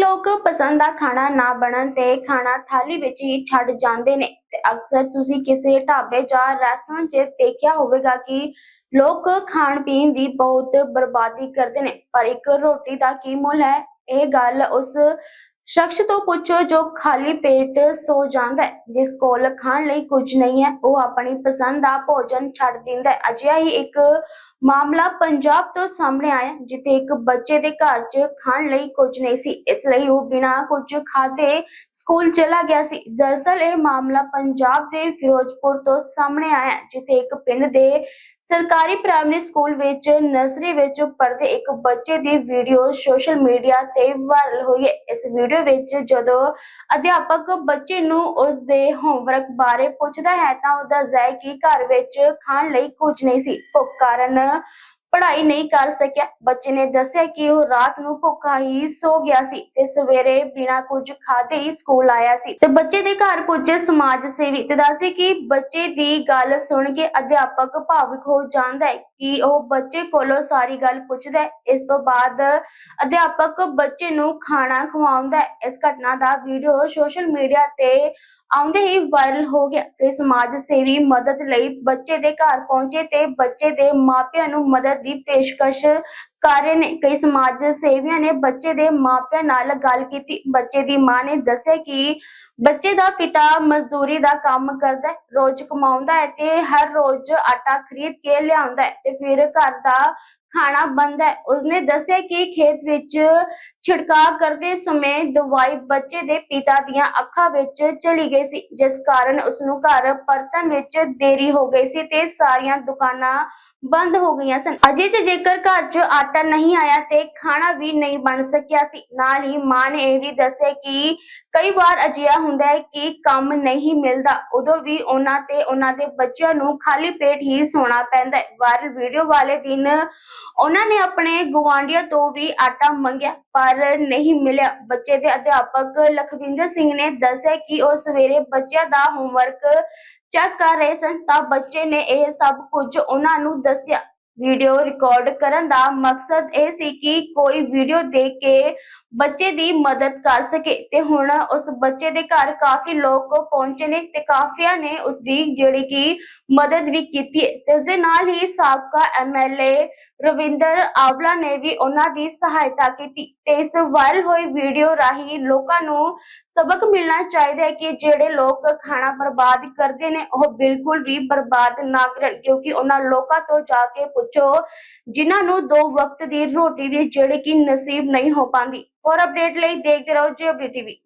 ਲੋਕ ਪਸੰਦ ਦਾ ਖਾਣਾ ਨਾ ਬਣਨ ਤੇ ਖਾਣਾ ਥਾਲੀ ਵਿੱਚ ਹੀ ਛੱਡ ਜਾਂਦੇ ਨੇ। ਤੇ ਅਕਸਰ ਤੁਸੀਂ ਕਿਸੇ ਢਾਬੇ ਜਾਂ ਰੈਸਟੋਰੈਂਟ 'ਚ ਦੇਖਿਆ ਹੋਵੇਗਾ ਕਿ ਲੋਕ ਖਾਣ ਪੀਣ ਦੀ ਬਹੁਤ ਬਰਬਾਦੀ ਕਰਦੇ ਨੇ। ਪਰ ਇੱਕ ਰੋਟੀ ਦਾ ਕੀ ਮੁੱਲ ਹੈ? ਇਹ ਗੱਲ ਉਸ ਸ਼ਖਸ ਤੋਂ ਪੁੱਛੋ ਜੋ ਖਾਲੀ ਪੇਟ ਸੋ ਜਾਂਦਾ ਹੈ, ਜਿਸ ਕੋਲ ਖਾਣ ਲਈ ਕੁਝ ਨਹੀਂ ਹੈ, ਉਹ ਆਪਣੀ ਪਸੰਦ ਦਾ ਭੋਜਨ ਛੱਡ ਦਿੰਦਾ ਹੈ। ਅਜਿਹਾ ਹੀ ਇੱਕ ਮਾਮਲਾ ਪੰਜਾਬ ਤੋਂ ਸਾਹਮਣੇ ਆਇਆ, ਜਿੱਥੇ ਇੱਕ ਬੱਚੇ ਦੇ ਘਰ 'ਚ ਖਾਣ ਲਈ ਕੁਝ ਨਹੀਂ ਸੀ। ਇਸ ਲਈ ਉਹ ਬਿਨਾਂ ਕੁਝ ਖਾਦੇ ਸਕੂਲ ਚਲਾ ਗਿਆ ਸੀ। ਦਰਅਸਲ ਇਹ ਮਾਮਲਾ ਪੰਜਾਬ ਦੇ ਫਿਰੋਜ਼ਪੁਰ ਤੋਂ ਸਾਹਮਣੇ ਆਇਆ, ਜਿੱਥੇ ਇੱਕ ਪਿੰਡ ਦੇ ਸਰਕਾਰੀ ਪ੍ਰਾਇਮਰੀ ਸਕੂਲ ਵਿੱਚ ਨਰਸਰੀ ਵਿੱਚ ਪੜ੍ਹਦੇ ਇੱਕ ਬੱਚੇ ਦੀ ਵੀਡੀਓ ਸੋਸ਼ਲ ਮੀਡੀਆ ਤੇ ਵਾਇਰਲ ਹੋਈ ਹੈ। ਇਸ ਵੀਡੀਓ ਵਿੱਚ ਜਦੋਂ ਅਧਿਆਪਕ ਬੱਚੇ ਨੂੰ ਉਸ ਦੇ ਹੋਮਵਰਕ ਬਾਰੇ ਪੁੱਛਦਾ ਹੈ ਤਾਂ ਉਹ ਦੱਸਦਾ ਹੈ ਕਿ ਘਰ ਵਿੱਚ ਖਾਣ ਲਈ ਕੁਝ ਨਹੀਂ ਸੀ। ਭੁੱਖ ਕਾਰਨ ਪੜ੍ਹਾਈ ਨਹੀਂ ਕਰ ਸਕਿਆ। ਬੱਚੇ ਨੇ ਦੱਸਿਆ ਕਿ ਉਹ ਰਾਤ ਨੂੰ ਭੁੱਖਾ ਹੀ ਸੋ ਗਿਆ ਸੀ ਤੇ ਸਵੇਰੇ ਬਿਨਾਂ ਕੁਝ ਖਾਦੇ ਹੀ ਸਕੂਲ ਆਇਆ ਸੀ। ਤੇ ਬੱਚੇ ਦੇ ਘਰ ਪੁੱਜੇ ਸਮਾਜ ਸੇਵੀ ਤੇ ਦੱਸਦੇ ਕਿ ਬੱਚੇ ਦੀ ਗੱਲ ਸੁਣ ਕੇ ਅਧਿਆਪਕ ਭਾਵੁਕ ਹੋ ਜਾਂਦਾ ਹੈ ਕਿ ਉਹ ਬੱਚੇ ਕੋਲੋਂ ਸਾਰੀ ਗੱਲ ਪੁੱਛਦਾ ਹੈ। ਇਸ ਤੋਂ ਬਾਅਦ ਅਧਿਆਪਕ ਬੱਚੇ ਨੂੰ ਖਾਣਾ ਖਵਾਉਂਦਾ ਹੈ। ਇਸ ਘਟਨਾ ਦਾ ਵੀਡੀਓ ਸੋਸ਼ਲ ਮੀਡੀਆ ਤੇ ਆਉਂਦੇ ਹੀ ਵਾਇਰਲ ਹੋ ਗਿਆ ਤੇ ਸਮਾਜ ਸੇਵੀ ਮਦਦ ਲਈ ਬੱਚੇ ਦੇ ਘਰ ਪਹੁੰਚੇ ਤੇ ਬੱਚੇ ਦੇ ਮਾਪਿਆਂ ਨੂੰ ਮਦਦ ਦੀ ਪੇਸ਼ਕਸ਼ ਕਰ ਰਹੇ ਨੇ। ਕਈ ਸਮਾਜ ਸੇਵੀਆਂ ਨੇ ਬੱਚੇ ਦੇ ਮਾਪਿਆਂ ਨਾਲ ਗੱਲ ਕੀਤੀ। ਬੱਚੇ ਦੀ ਮਾਂ ਨੇ ਦੱਸਿਆ ਕਿ ਬੱਚੇ ਦਾ ਪਿਤਾ ਮਜ਼ਦੂਰੀ ਦਾ ਕੰਮ ਕਰਦਾ ਹੈ, ਰੋਜ਼ ਕਮਾਉਂਦਾ ਹੈ ਤੇ ਹਰ ਰੋਜ਼ ਆਟਾ ਖਰੀਦ ਕੇ ਲਿਆਉਂਦਾ ਹੈ ਤੇ ਫਿਰ ਘਰ ਦਾ ਖਾਣਾ ਬਣਦਾ ਹੈ। ਉਸਨੇ ਦੱਸਿਆ ਕਿ ਖੇਤ ਵਿੱਚ ਛਿੜਕਾਅ ਕਰਦੇ ਸਮੇਂ ਦਵਾਈ ਬੱਚੇ ਦੇ ਪਿਤਾ ਦੀਆਂ ਅੱਖਾਂ ਵਿੱਚ ਚਲੀ ਗਈ ਸੀ, ਜਿਸ ਕਾਰਨ ਉਸ ਨੂੰ ਘਰ ਪਰਤਣ ਵਿੱਚ ਦੇਰੀ ਹੋ ਗਈ ਸੀ ਤੇ ਸਾਰੀਆਂ ਦੁਕਾਨਾਂ ਬੰਦ ਹੋ ਗਈਆਂ ਸਨ। ਅਜੇ ਚ ਜੇਕਰ ਘਰ 'ਚ ਆਟਾ ਨਹੀਂ ਆਇਆ ਤੇ ਖਾਣਾ ਵੀ ਨਹੀਂ ਬਣ ਸਕਿਆ ਸੀ। ਨਾਲ ਹੀ ਮਾਂ ਨੇ ਇਹ ਵੀ ਦੱਸਿਆ ਕਿ ਕਈ ਵਾਰ ਅਜਿਹਾ ਹੁੰਦਾ ਹੈ ਕਿ ਕੰਮ ਨਹੀਂ ਮਿਲਦਾ। ਉਦੋਂ ਵੀ ਉਹਨਾਂ ਤੇ ਉਹਨਾਂ ਦੇ ਬੱਚਿਆਂ ਨੂੰ ਖਾਲੀ ਪੇਟ ਹੀ ਸੌਣਾ ਪੈਂਦਾ ਹੈ। ਵਾਇਰਲ ਵੀਡੀਓ ਵਾਲੇ ਦਿਨ ਉਹਨਾਂ ਨੇ ਆਪਣੇ ਗੁਆਂਢੀਆਂ ਤੋਂ ਵੀ ਆਟਾ ਮੰਗਿਆ, ਪਰ ਨਹੀਂ ਮਿਲਿਆ। ਬੱਚੇ ਦੇ ਅਧਿਆਪਕ ਲਖਵਿੰਦਰ ਸਿੰਘ ਨੇ ਦੱਸਿਆ ਕਿ ਉਹ ਸਵੇਰੇ ਬੱਚਿਆਂ ਦਾ ਹੋਮਵਰਕ ਚੈੱਕ ਕਰ ਰਹੇ ਸਨ, ਤਾਂ ਬੱਚੇ ਨੇ ਇਹ ਸਭ ਕੁਝ ਉਹਨਾਂ ਨੂੰ ਦੱਸਿਆ। ਵੀਡੀਓ ਰਿਕਾਰਡ ਕਰਨ ਦਾ ਮਕਸਦ ਇਹ ਸੀ ਕਿ ਕੋਈ ਵੀਡੀਓ ਦੇਖ ਕੇ ਬੱਚੇ ਦੀ ਮਦਦ ਕਰ ਸਕੇ ਤੇ ਹੁਣ ਉਸ ਬੱਚੇ ਦੇ ਘਰ ਕਾਫੀ ਲੋਕ ਪਹੁੰਚੇ ਨੇ ਤੇ ਕਾਫੀਆਂ ਨੇ ਉਸ ਦੀ ਜਿਹੜੀ ਕਿ ਮਦਦ ਵੀ ਕੀਤੀ ਹੈ ਤੇ ਉਸ ਦੇ ਨਾਲ ਹੀ ਸਾਬਕਾ ਐਮਐਲਏ ਰਵਿੰਦਰ ਆਵਲਾ ਨੇ ਵੀ ਉਹਨਾਂ ਦੀ ਸਹਾਇਤਾ ਕੀਤੀ ਤੇ ਇਸ ਵਾਇਰਲ ਹੋਈ ਵੀਡੀਓ ਰਾਹੀਂ ਲੋਕਾਂ ਨੂੰ ਸਬਕ ਮਿਲਣਾ ਚਾਹੀਦਾ ਹੈ ਕਿ ਜਿਹੜੇ ਲੋਕ ਖਾਣਾ ਬਰਬਾਦ ਕਰਦੇ ਨੇ, ਉਹ ਬਿਲਕੁਲ ਵੀ ਬਰਬਾਦ ਨਾ ਕਰਨ ਕਿਉਂਕਿ ਉਹਨਾਂ ਲੋਕਾਂ ਤੋਂ ਜਾ ਕੇ ਪੁੱਛੋ ਜਿਨ੍ਹਾਂ ਨੂੰ ਦੋ ਵਕਤ ਦੀ ਰੋਟੀ ਵੀ ਜਿਹੜੀ ਕਿ ਨਸੀਬ ਨਹੀਂ ਹੋ ਪਾਉਂਦੀ। ਹੋਰ ਅਪਡੇਟ ਲਈ ਦੇਖਦੇ ਰਹੋ ਜੀ ਟੀਵੀ